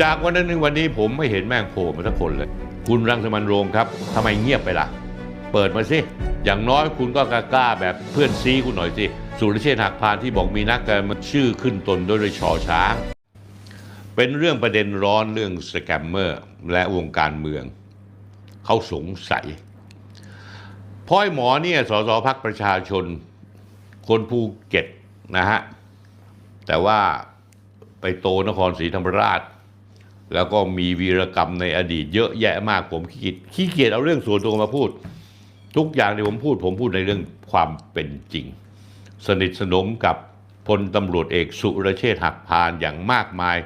จากวันนั้นถึงวันนี้ผมไม่เห็นแม่งโผล่มาสักคนเลย คุณรังสมันโรมครับทำไมเงียบไปล่ะ เปิดมาสิ อย่างน้อยคุณก็กล้าแบบเพื่อนซีคุณหน่อยสิสุรเชษฐ์หักพานที่บอกมีนักการมืองชื่อขึ้นตนด้วยชอช้าง เป็นเรื่องประเด็นร้อนเรื่องสแกมเมอร์และวงการเมือง เขาสงสัยเพราะไอ้หมอเนี่ยสสพักประชาชน คนภูเก็ตนะฮะ แต่ว่าไปโตนครศรีธรรมราช แล้วก็มีวีรกรรมในอดีตเยอะแยะมากผมขี้เกียจขี้เกียจเอาเรื่องส่วนตัวมาพูด ทุกอย่างที่ผมพูดผมพูดในเรื่องความเป็นจริง สนิทสนมกับพลตำรวจเอกสุรเชษฐ์หักพานอย่างมากมาย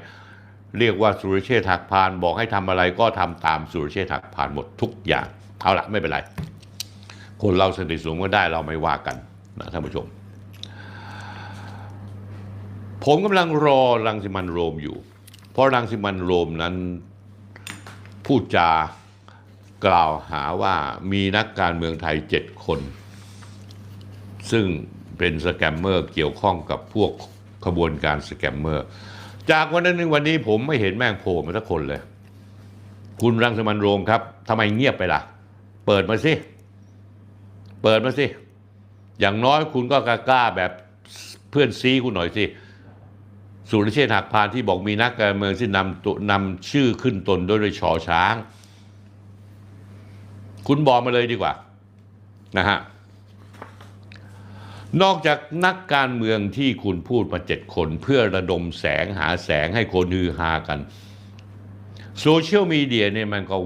เรียกว่าสุรเชษฐ์หักพานบอกให้ทำอะไรก็ทำตามสุรเชษฐ์หักพานหมดทุกอย่างเอาละไม่เป็นไร คนเราสนิทสนมก็ได้เราไม่ว่ากันนะท่านผู้ชม ผมกำลังรอรังสิมันโรมอยู่ เพราะรังสิมันโรมนั้นพูดจากล่าวหาว่ามีนักการเมืองไทยเจ็ดคน ซึ่งเป็นสแกมเมอร์เกี่ยวข้องกับพวกขบวนการสแกมเมอร์ จากวันนั้นถึงวันนี้ผมไม่เห็นแม่งโผล่มาสักคนเลย คุณรังสมันโรมครับทำไมเงียบไปล่ะ เปิดมาสิ เปิดมาสิ อย่างน้อยคุณก็กล้าแบบเพื่อนซีคุณหน่อยสิ สุรเชษฐ์หักพานที่บอกมีนักการเมืองที่นำตัวนำชื่อขึ้นตนด้วยชอช้าง คุณบอกมาเลยดีกว่านะฮะนอกจากนักการเมืองที่คุณพูดมาเจ็ดคนเพื่อระดมแสงหาแสงให้คนฮือฮากันโซเชียลมีเดียเนี่ยมันก็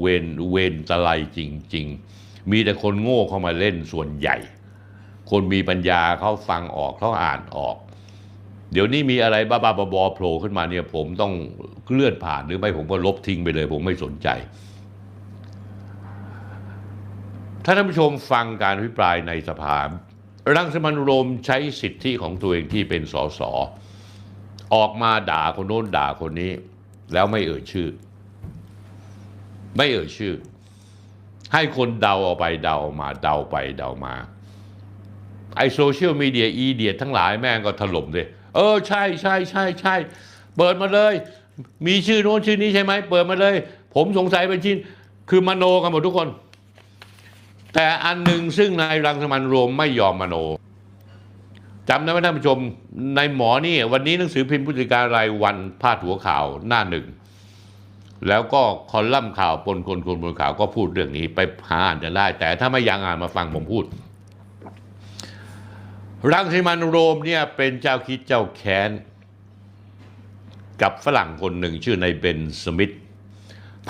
เวนเวนตะไลจริง ๆ มีแต่คนโง่เข้ามาเล่นส่วนใหญ่ คนมีปัญญาเขาฟังออกเขาอ่านออก เดี๋ยวนี้มีอะไรบ้าๆบอๆโผล่ขึ้นมาเนี่ย ผมต้องเลื่อนผ่านหรือไม่ผมก็ลบทิ้งไปเลย ผมไม่สนใจ ถ้าท่านผู้ชมฟังการอภิปรายในสภารังสมันโรมใช้สิทธิของตัวเองที่เป็นสสออกมาด่าคนโน้นด่าคนนี้ แล้วไม่เอ่ยชื่อ ไม่เอ่ยชื่อ ให้คนเดาเอาไปเดามาเดาไปเดามาไอโซเชียลมีเดียอีเดียทั้งหลายแม่งก็ถล่มเลย เออใช่ใช่ใช่ใช่เปิดมาเลย มีชื่อโน้นชื่อนี้ใช่ไหมเปิดมาเลย ผมสงสัยเป็นชิ้นคือมโนกันหมดทุกคน แต่อันหนึ่งซึ่งนายรังสมันโรมไม่ยอมมโนจำได้ไหมท่านผู้ชมในหมอนี่ วันนี้หนังสือพิมพ์พุทธิการรายวันพาดหัวข่าวหน้าหนึ่ง แล้วก็คอลัมน์ข่าวปนคนคนบนข่าวก็พูดเรื่องนี้ไปหาอ่านจะได้ แต่ถ้าไม่อยากอ่านมาฟังผมพูด รังสิมันโรมเนี่ยเป็นเจ้าคิดเจ้าแค้น กับฝรั่งคนหนึ่งชื่อนายเบนสมิธ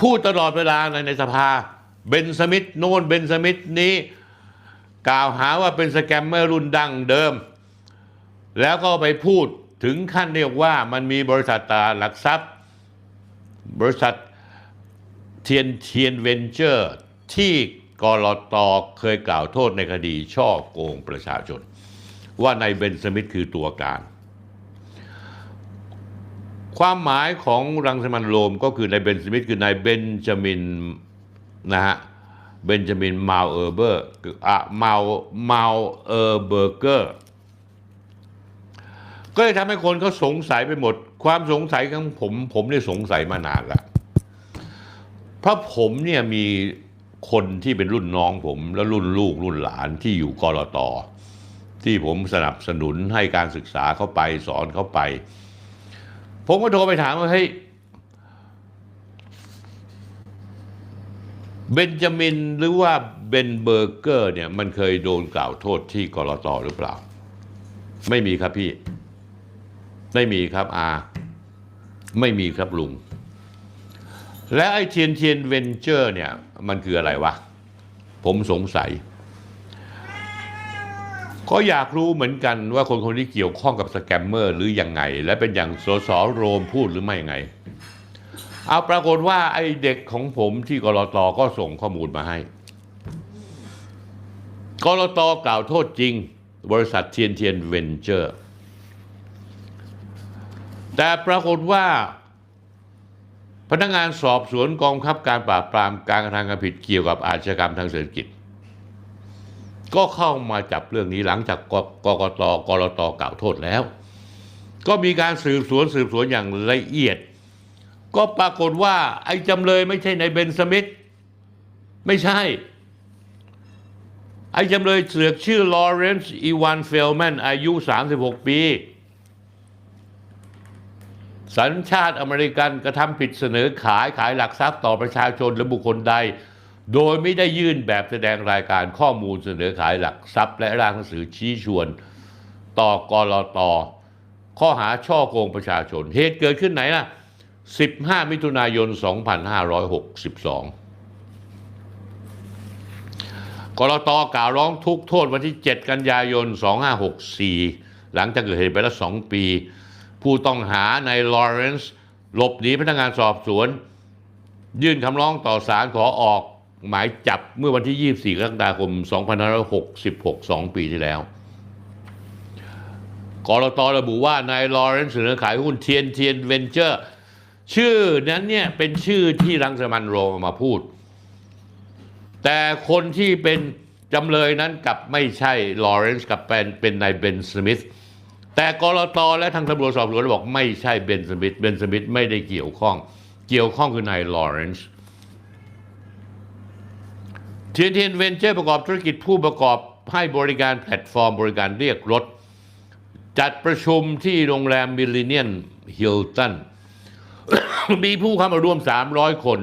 พูดตลอดเวลาในในสภาเบนสมิธโน่นเบนสมิธนี้ กล่าวหาว่าเป็นสแกมเมอร์รุ่นดังเดิม แล้วก็ไปพูดถึงขั้นเรียกว่ามันมีบริษัทตาหลักทรัพย์ บริษัทเทียนเทียนเวนเจอร์ที่กรอตเคยกล่าวโทษในคดีช่อโกงประชาชน ว่านายเบนสมิธคือตัวการ ความหมายของรังสมันโรมก็คือนายเบนสมิธคือนายเบนจามินนะฮะเบนจามินมาเออร์เบอร์อะมาลมาเออร์เบอร์เกอร์ก็เลยทำให้คนเขาสงสัยไปหมด ความสงสัยของผมผมเนี่ยสงสัยมานานล้วเพราะผมเนี่ยมีคนที่เป็นรุ่นน้องผม และรุ่นลูกรุ่นหลานที่อยู่กรอต ที่ผมสนับสนุนให้การศึกษาเข้าไปสอนเข้าไป ผมก็โทรไปถามว่าเฮ้ยเบนจามินหรือว่าเบนเบอร์เกอร์เนี่ยมันเคยโดนกล่าวโทษที่กรตหรือเปล่า ไม่มีครับพี่ ไม่มีครับอา ไม่มีครับลุง และไอ้เทียนเทียนเวนเจอร์เนี่ยมันคืออะไรวะ ผมสงสัย ก็อยากรู้เหมือนกันว่าคนคนนี้เกี่ยวข้องกับสแกมเมอร์หรือยังไง และเป็นอย่างสสโรมพูดหรือไม่ไง เอาปรากฏว่าไอ้เด็กของผมที่กรตก็ส่งข้อมูลมาให้ กรตกล่าวโทษจริง บริษัทเทียนเทียนเวนเจอร์ แต่ปรากฏว่า พนักงานสอบสวนกองคับการปราบปรามการกระทำความผิดเกี่ยวกับอาชญากรรมทางเศรษฐกิจ ก็เข้ามาจับเรื่องนี้หลังจากกกกตกรตกล่าวโทษแล้ว ก็มีการสืบสวนสืบสวนอย่างละเอียด ก็ปรากฏว่าไอ้จำเลยไม่ใช่ในายเบนสมิธไม่ใช่ ไอ้จำเลยเสือกชื่อลอเรนซ์อีวานเฟลแมนอายุ 36 ปี สัญชาติอเมริกันกระทำผิดเสนอขายขายหลักทรัพย์ต่อประชาชนและบุคคลใด โดยไม่ได้ยื่นแบบแสดงรายการข้อมูลเสนอขายหลักทรัพย์และร่างหนังสือชี้ชวน ต่อกรอตข้อหาช่อโกงประชาชน เหตุเกิดขึ้นไหนล่ะ 15 มิถุนายน 2562 กรตกล่าวร้องทุกข์โทษวันที่ 7 กันยายน 2564 หลังจากเกิดเหตุไปแล้ว 2 ปี ผู้ต้องหาในลอเรนซ์หลบหนีพนักงานสอบสวน ยื่นคำร้องต่อศาลขอออก หมายจับเมื่อวันที่ 24 กรกฎาคม 2566 2 ปีที่แล้วกรตระบุว่านายลอเรนซ์เสนอขายหุ้นเทียนเทียนเวนเจอร์ชื่อนั้นเนี่ยเป็นชื่อที่รังสมันโรมามาพูด แต่คนที่เป็นจำเลยนั้นกับไม่ใช่ลอเรนซ์กับเป็นเป็นนายเบนสมิธแต่กรตและทางตำรวจสอบสวนบอกไม่ใช่เบนสมิธเบนสมิธไม่ได้เกี่ยวข้อง เกี่ยวข้องคือนายลอเรนซ์ เทียนเทียนเวนเจอร์ประกอบธุรกิจผู้ประกอบให้บริการแพลตฟอร์มบริการเรียกรถ จัดประชุมที่โรงแรมมิลเลเนียนฮิลตันมีผู้เข้ามาร่วม 300 คน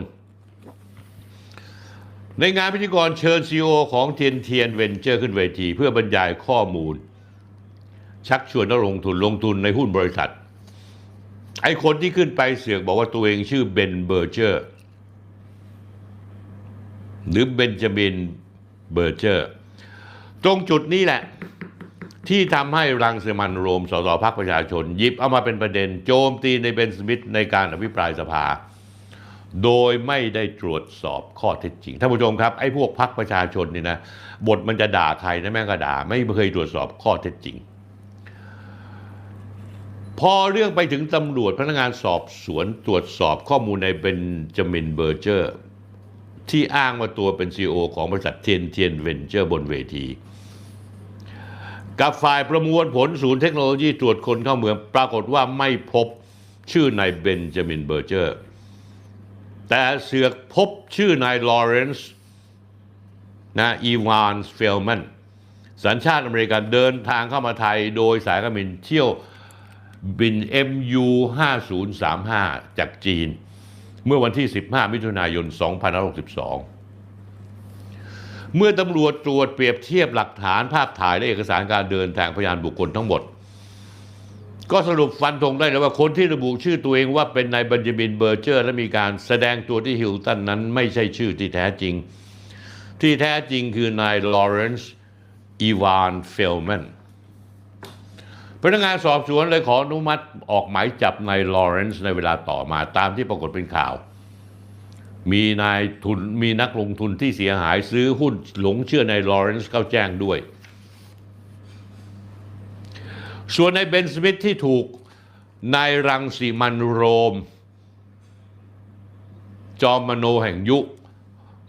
ในงานพิธีกรเชิญซีอของเทียนเทียนเวนเจอร์ขึ้นเวที เพื่อบรรยายข้อมูล ชักชวนนักลงทุนลงทุนในหุ้นบริษัท ไอคนที่ขึ้นไปเสือกบอกว่าตัวเองชื่อเบนเบอร์เจอร์ หรือเบนจามินเบอร์เจอร์ ตรงจุดนี้แหละ ที่ทำให้รังสิมันโรมสสพักประชาชน หยิบเอามาเป็นประเด็นโจมตีในเบนสมิธในการอภิปรายสภา โดยไม่ได้ตรวจสอบข้อเท็จจริงท่านผู้ชมครับไอ้พวกพักประชาชนนี่นะบทมันจะด่าใครนะแม่งก็ด่า ไม่เคยตรวจสอบข้อเท็จจริงพอเรื่องไปถึงตำรวจพนักงานสอบสวนตรวจสอบข้อมูลในเบนจามินเบอร์เจอร์ ที่อ้างว่าตัวเป็นซีอของบริษัทเทียนเทียนเวนเจอร์บนเวที กับฝ่ายประมวลผลศูนย์เทคโนโลยีตรวจคนเข้าเมืองปรากฏว่าไม่พบชื่อนายเบนจามินเบอร์เจอร์ แต่เสือกพบชื่อนายลอเรนซ์นะอีวานเฟลแมนสัญชาติอเมริกันเดินทางเข้ามาไทยโดยสายการบินเที่ยวบิน MU 5035 จากจีน เมื่อวันที่ 15 มิถุนายน 2562 เมื่อตำรวจตรวจเปรียบเทียบหลักฐานภาพถ่ายและเอกสารการเดินทางพยานบุคคลทั้งหมด ก็สรุปฟันธงได้เลยว่าคนที่ระบุชื่อตัวเองว่าเป็นนายบนจามินเบอร์เจอร์ และมีการแสดงตัวที่ฮิลตันนั้นไม่ใช่ชื่อที่แท้จริง ที่แท้จริงคือนายลอเรนซ์อีวานเฟลแมน พนักงานสอบสวนเลยขออนุมัติออกหมายจับนายลอเรนซ์ในเวลาต่อมาตามที่ปรากฏเป็นข่าว มีนายทุนมีนักลงทุนที่เสียหายซื้อหุ้นหลงเชื่อนายลอเรนซ์เข้าแจ้งด้วย ส่วนในเบนสมิธที่ถูกนายรังสีมันโรม จอมมโนแห่งยุ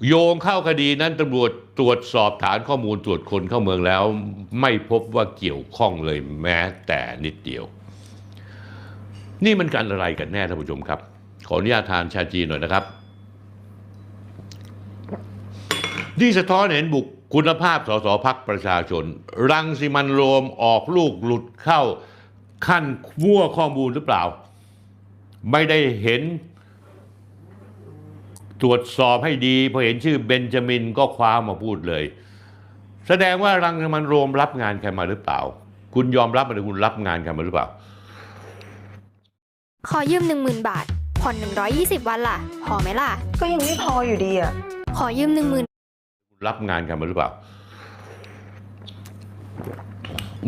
โยงเข้าคดีนั้นตำรวจตรวจสอบฐานข้อมูลตรวจคนเข้าเมืองแล้ว ไม่พบว่าเกี่ยวข้องเลยแม้แต่นิดเดียว นี่มันกันอะไรกันแน่ท่านผู้ชมครับ ขออนุญาตทานชาจีหน่อยนะครับนี่สะท้อนเห็นบุคคุณภาพสสพักประชาชน รังสิมันโรมออกลูกหลุดเข้าขั้นมั่วข้อมูลหรือเปล่า ไม่ได้เห็น ตรวจสอบให้ดีพอเห็นชื่อเบนจามินก็คว้ามาพูดเลย แสดงว่ารังสิมันโรมรับงานใครมาหรือเปล่า คุณยอมรับหรือคุณรับงานใครมาหรือเปล่า ขอยืม10,000บาท ผ่อน120วันล่ะ พอไหมล่ะ ก็ยังไม่พออยู่ดีอะ ขอยืม10,000รับงานกันมาหรือเปล่า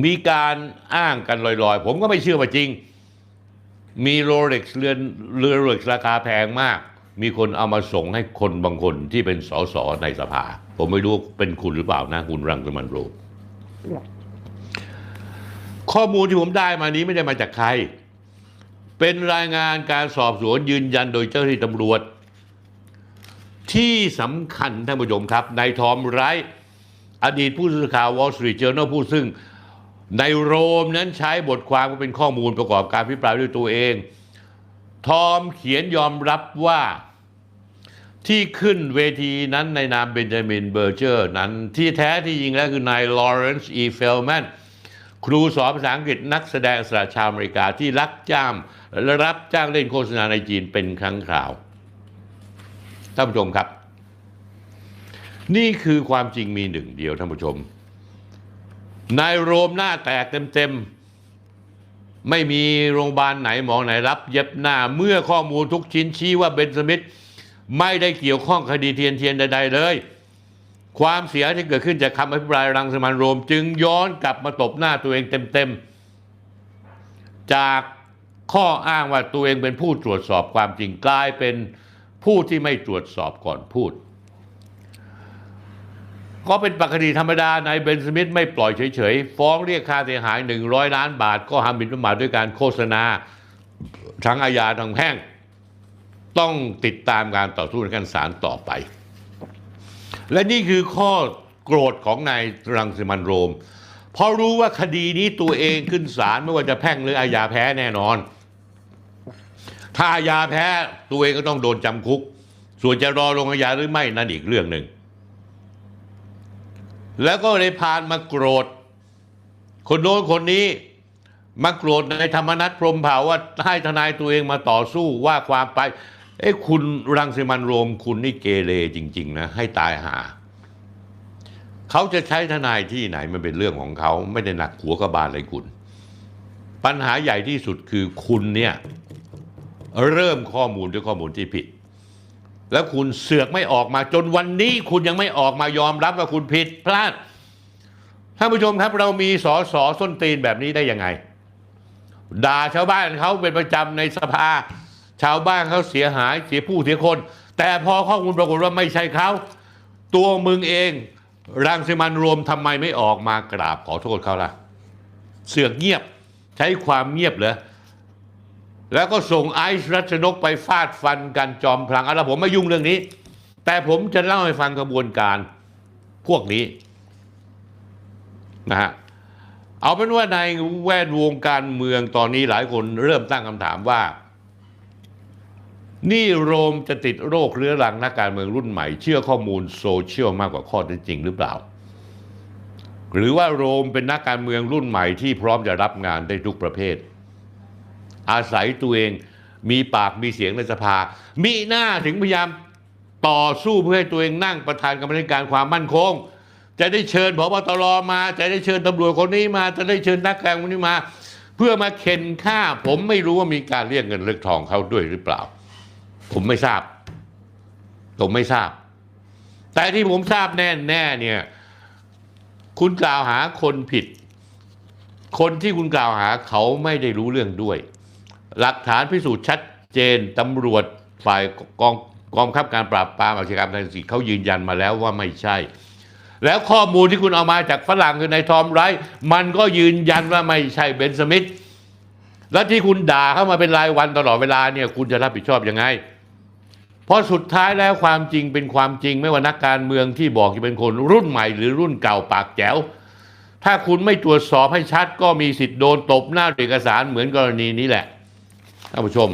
มีการอ้างกันลอยๆ ผมก็ไม่เชื่อว่าจริง มีโรเล็กเรือนเรือโรเล็กราคาแพงมาก มีคนเอามาส่งให้คนบางคนที่เป็นสสในสภา ผมไม่รู้เป็นคุณหรือเปล่านะ คุณรังสมันโรข้อมูลที่ผมได้มานี้ไม่ได้มาจากใคร เป็นรายงานการสอบสวนยืนยันโดยเจ้าหน้าที่ตำรวจ ที่สำคัญท่านผู้ชมครับนายทอมไรท์อดีตผู้สื่อข่าว Wall Street Journal ผู้ซึ่งในโรมนั้นใช้บทความเป็นข้อมูลประกอบการพิปรายด้วยตัวเอง ทอมเขียนยอมรับว่า ที่ขึ้นเวทีนั้นในนามเบนจามินเบอร์เจอร์นั้นที่แท้ที่จริงแล้วคือนายลอเรนซ์อีเฟลแมนครูสอนภาษาอังกฤษนักแสดงสระชาวอเมริกาที่รักจ้างและรับจ้างเล่นโฆษณาในจีนเป็นครั้งคราวท่านผู้ชมครับ นี่คือความจริงมีหนึ่งเดียวท่านผู้ชมนายโรมหน้าแตกเต็มๆ ไม่มีโรงพยาบาลไหนหมอไหนรับ เย็บหน้าเมื่อข้อมูลทุกชิ้นชี้ว่าเบนสมิธ ไม่ได้เกี่ยวข้องคดีเทียนเทียนใด ๆ เลย ความเสียที่เกิดขึ้นจากคำอภิปรายรังสมันต์โรม จึงย้อนกลับมาตบหน้าตัวเองเต็มๆ จากข้ออ้างว่าตัวเองเป็นผู้ตรวจสอบความจริงกลายเป็นผู้ที่ไม่ตรวจสอบก่อนพูด ก็เป็นปกติธรรมดานายเบนสมิธไม่ปล่อยเฉยๆ ฟ้องเรียกค่าเสียหาย 100 ล้านบาท ก็หาหมิ่นประมาทด้วยการโฆษณาทั้งอาญาทั้งแพ่ง ต้องติดตามการต่อสู้ในขั้นศาลต่อไป และนี่คือข้อโกรธของนายรังสิมันโรม เพราะรู้ว่าคดีนี้ตัวเองขึ้นศาลไม่ว่าจะแพ่งหรืออาญาแพ้แน่นอน ถ้าอาญาแพ้ตัวเองก็ต้องโดนจำคุก ส่วนจะรอลงอาญาหรือไม่นั่นอีกเรื่องหนึ่ง แล้วก็เลยพานมาโกรธ คนโน้นคนนี้มาโกรธในธรรมนัฐพรมเผาว่าให้ทนายตัวเองมาต่อสู้ว่าความไป เอ้คุณรังสิมันโรมคุณนี่เกเรจริง ๆ นะ ให้ตายหา เขาจะใช้ทนายที่ไหนมันเป็นเรื่องของเขาไม่ได้หนักหัวกระบาลอะไรคุณ ปัญหาใหญ่ที่สุดคือคุณเนี่ย เริ่มข้อมูลด้วยข้อมูลที่ผิด แล้วคุณเสือกไม่ออกมาจนวันนี้ คุณยังไม่ออกมายอมรับว่าคุณผิดพลาดท่านผู้ชมครับ เรามีสอสอส้นตีนแบบนี้ได้ยังไง ด่าชาวบ้านเขาเป็นประจำในสภา ชาวบ้านเขาเสียหายเสียผู้เสียคน แต่พอข้อมูลปรากฏว่าไม่ใช่เขาตัวมึงเองรังสิมันรวมทำไมไม่ออกมากราบขอโทษเขาล่ะ เสือกเงียบใช้ความเงียบเหรอแล้วก็ส่งไอซ์รัชนกไปฟาดฟันกันจอมพลังอะไรผมไม่ยุ่งเรื่องนี้ แต่ผมจะเล่าให้ฟังกระบวนการพวกนี้นะฮะเอาเป็นว่าในแวดวงการเมืองตอนนี้หลายคนเริ่มตั้งคำถามว่า นี่โรมจะติดโรคเรื้อรังนักการเมืองรุ่นใหม่ เชื่อข้อมูลโซเชียลมากกว่าข้อเท็จจริงหรือเปล่า หรือว่าโรมเป็นนักการเมืองรุ่นใหม่ที่พร้อมจะรับงานได้ทุกประเภท อาศัยตัวเองมีปากมีเสียงในสภา มีหน้าถึงพยายามต่อสู้เพื่อให้ตัวเองนั่งประธานกรรมการความมั่นคง จะได้เชิญพบตรมา จะได้เชิญตำรวจคนนี้มา จะได้เชิญนักการเมืองคนนี้มา เพื่อมาเข็นฆ่าผมไม่รู้ว่ามีการเรียกเงินเรียกทองเขาด้วยหรือเปล่า ผมไม่ทราบ ผมไม่ทราบ แต่ที่ผมทราบแน่แน่เนี่ย คุณกล่าวหาคนผิด คนที่คุณกล่าวหาเขาไม่ได้รู้เรื่องด้วย หลักฐานพิสูจน์ชัดเจนตำรวจฝ่ายกองกองบังคับการปราบปรามอาชญากรรมทางเศรษฐกิจเขายืนยันมาแล้วว่าไม่ใช่ แล้วข้อมูลที่คุณเอามาจากฝรั่งคือในทอมไรมันก็ยืนยันว่าไม่ใช่เบนสมิธและที่คุณด่าเข้ามาเป็นรายวันตลอดเวลาเนี่ย คุณจะรับผิดชอบยังไง เพราะสุดท้ายแล้วความจริงเป็นความจริงไม่ว่านักการเมืองที่บอกจะเป็นคนรุ่นใหม่หรือรุ่นเก่าปากแจ๋ว ถ้าคุณไม่ตรวจสอบให้ชัดก็มีสิทธิ์โดนตบหน้าเอกสารเหมือนกรณีนี้แหละท่านผู้ชม